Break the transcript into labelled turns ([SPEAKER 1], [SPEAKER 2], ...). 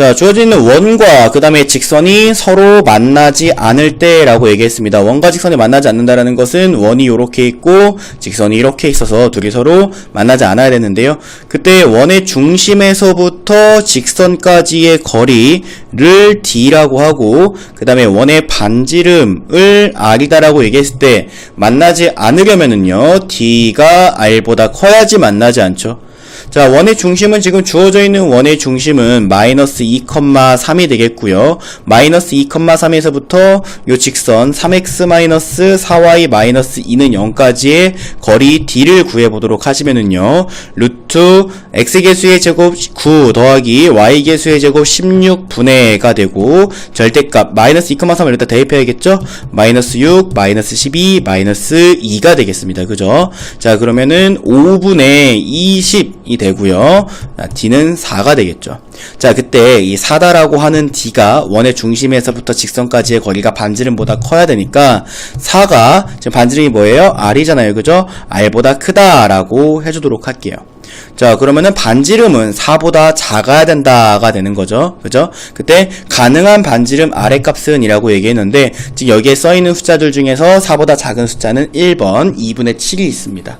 [SPEAKER 1] 자, 주어져 있는 원과 그 다음에 직선이 서로 만나지 않을 때라고 얘기했습니다. 원과 직선이 만나지 않는다라는 것은 원이 이렇게 있고 직선이 이렇게 있어서 둘이 서로 만나지 않아야 되는데요. 그때 원의 중심에서부터 직선까지의 거리를 d라고 하고 그 다음에 원의 반지름을 r이다라고 얘기했을 때 만나지 않으려면은요 d가 r보다 커야지 만나지 않죠. 자, 원의 중심은 지금 주어져 있는 원의 중심은 마이너스 2,3이 되겠고요. 마이너스 2,3에서부터 요 직선 3x 마이너스 4y 마이너스 2는 0까지의 거리 d를 구해보도록 하시면은요. 루트 x개수의 제곱 9 더하기 y개수의 제곱 16분의가 되고 절대값 마이너스 2,3을 일단 대입해야겠죠? 마이너스 6, 마이너스 12, 마이너스 2가 되겠습니다. 그죠? 자, 그러면은 5분의 20이 되고요. 자, d는 4가 되겠죠. 자, 그때 이 4다라고 하는 d가 원의 중심에서부터 직선까지의 거리가 반지름보다 커야 되니까 4가 지금 반지름이 뭐예요? r이잖아요. 그죠? r보다 크다라고 해 주도록 할게요. 자, 그러면은 반지름은 4보다 작아야 된다가 되는 거죠. 그죠? 그때 가능한 반지름 아래 값은 이라고 얘기했는데, 지금 여기에 써 있는 숫자들 중에서 4보다 작은 숫자는 1번, 2분의 7이 있습니다.